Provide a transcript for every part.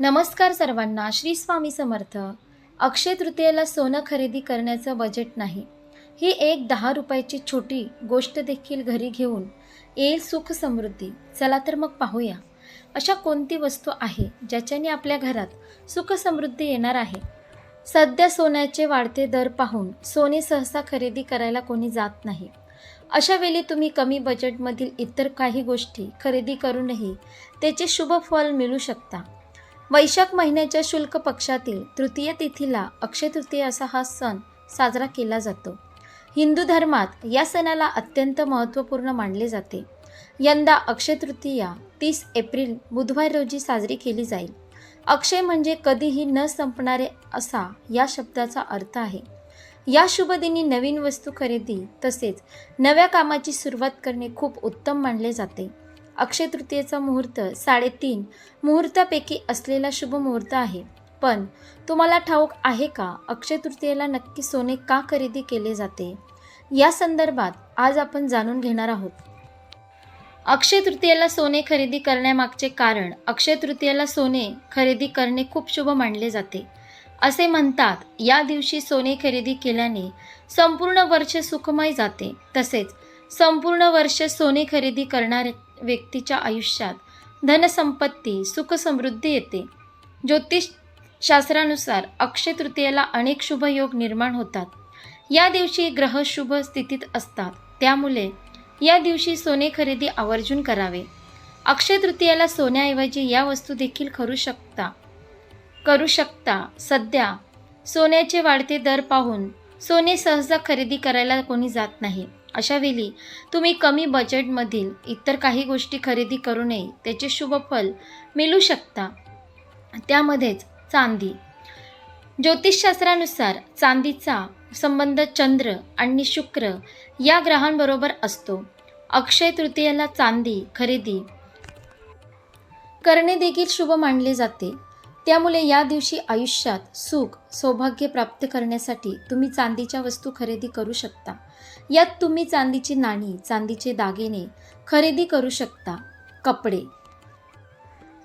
नमस्कार सर्वांना श्री स्वामी समर्थ. अक्षय तृतीयेला सोनं खरेदी करण्याचं बजेट नाही. ही एक दहा रुपयाची छोटी गोष्ट देखील घरी घेऊन येईल सुख समृद्धी. चला तर मग पाहूया. अशा कोणती वस्तू आहे ज्याच्याने आपल्या घरात सुख समृद्धी येणार आहे? सध्या सोन्याचे वाढते दर पाहून सोने सहसा खरेदी करायला कोणी जात नाही. अशा वेळी तुम्ही कमी बजेटमधील इतर काही गोष्टी खरेदी करूनही त्याचे शुभ फल मिळू शकता. वैशाख महिन्याच्या शुल्क पक्षातील तृतीय तिथीला अक्षय तृतीय असा हा सण साजरा केला जातो. हिंदू धर्मात या सणाला अत्यंत महत्त्वपूर्ण मानले जाते. यंदा अक्षय तृतीया तीस एप्रिल बुधवार रोजी साजरी केली जाईल. अक्षय म्हणजे कधीही न संपणारे असा या शब्दाचा अर्थ आहे. या शुभदिनी नवीन वस्तू खरेदी तसेच नव्या कामाची सुरुवात करणे खूप उत्तम मानले जाते. अक्षय तृतीयेचा मुहूर्त साडेतीन. मुहूर्तापैकी असलेला शुभ मुहूर्त आहे. पण तुम्हाला ठाऊक आहे का? अक्षय तृतीयेला नक्की सोने का खरेदी केले जाते? या संदर्भात आज आपण जाणून घेणार आहोत. अक्षय तृतीयेला सोने खरेदी करण्यामागचे कारण अक्षय तृतीयेला सोने खरेदी करणे खूप शुभ मानले जाते. असे म्हणतात या दिवशी सोने खरेदी केल्याने संपूर्ण वर्ष सुखमय जाते. तसेच संपूर्ण वर्ष सोने खरेदी करणारे व्यक्तीच्या आयुष्यात धनसंपत्ती सुख समृद्धी येते. ज्योतिष शास्त्रानुसार अक्षय तृतीयेला अनेक शुभयोग निर्माण होतात. या दिवशी ग्रह शुभ स्थितीत असतात. त्यामुळे या दिवशी सोने खरेदी आवर्जून करावे. अक्षय तृतीयेला सोन्याऐवजी या वस्तू देखील करू शकता. करू शकता. सध्या सोन्याचे वाढते दर पाहून सोने सहसा खरेदी करायला कोणी जात नाही. अशा वेळी तुम्ही कमी बजेटमधील इतर काही गोष्टी खरेदी करू नये त्याचे शुभफल मिळू शकता. त्यामध्येच चांदी. ज्योतिषशास्त्रानुसार चांदीचा संबंध चंद्र आणि शुक्र या ग्रहांबरोबर असतो. अक्षय तृतीयेला चांदी खरेदी करणे देखील शुभ मानले जाते. त्यामुळे या दिवशी आयुष्यात सुख सौभाग्य प्राप्त करण्यासाठी तुम्ही चांदीच्या वस्तू खरेदी करू शकता. यात तुम्ही चांदीची नाणी चांदीचे दागिने खरेदी करू शकता. कपडे.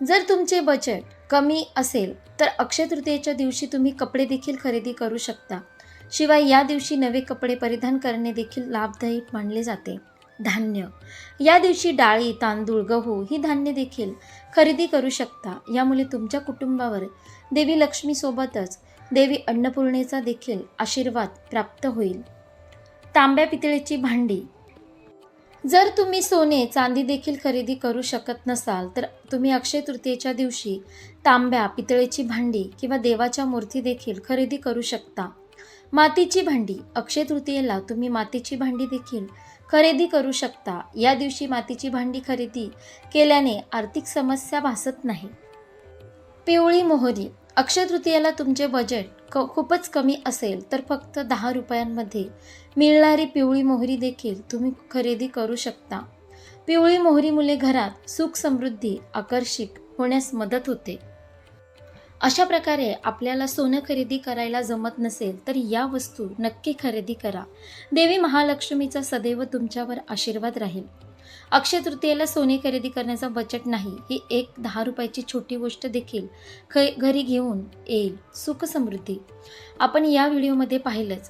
जर तुमचे बजेट कमी असेल तर अक्षय तृतीयेच्या दिवशी तुम्ही कपडे देखील खरेदी करू शकता. शिवाय या दिवशी नवे कपडे परिधान करणे देखील लाभदायी मानले जाते. धान्य. या दिवशी डाळी तांदूळ गहू ही धान्य देखील खरेदी करू शकता. यामुळे तुमच्या कुटुंबावर देवी लक्ष्मीसोबतच देवी अन्नपूर्णेचा देखील आशीर्वाद प्राप्त होईल. तांब्या पितळेची भांडी. जर तुम्ही सोने चांदी देखील खरेदी करू शकत नसाल तर तुम्ही अक्षय तृतीयेच्या दिवशी तांब्या पितळेची भांडी किंवा देवाच्या मूर्ती देखील खरेदी करू शकता. मातीची भांडी. अक्षय तृतीयेला तुम्ही मातीची भांडी देखील खरेदी करू शकता. या दिवशी मातीची भांडी खरेदी केल्याने आर्थिक समस्या भासत नाही. पिवळी मोहरी. अक्षतृतीयेला तुमचे बजेट क खूपच कमी असेल तर फक्त दहा रुपयांमध्ये मिळणारी पिवळी मोहरी देखील तुम्ही खरेदी करू शकता. पिवळी मोहरीमुळे घरात सुख समृद्धी आकर्षित होण्यास मदत होते. अशा प्रकारे आपल्याला सोनं खरेदी करायला जमत नसेल तर या वस्तू नक्की खरेदी करा. देवी महालक्ष्मीचा सदैव तुमच्यावर आशीर्वाद राहील. अक्षय तृतीयेला सोने खरेदी करण्याचा बजेट नाही ही एक दहा रुपयाची छोटी गोष्ट देखील ख घरी घेऊन येईल. सुख समृद्धी. आपण या व्हिडिओमध्ये पाहिलंच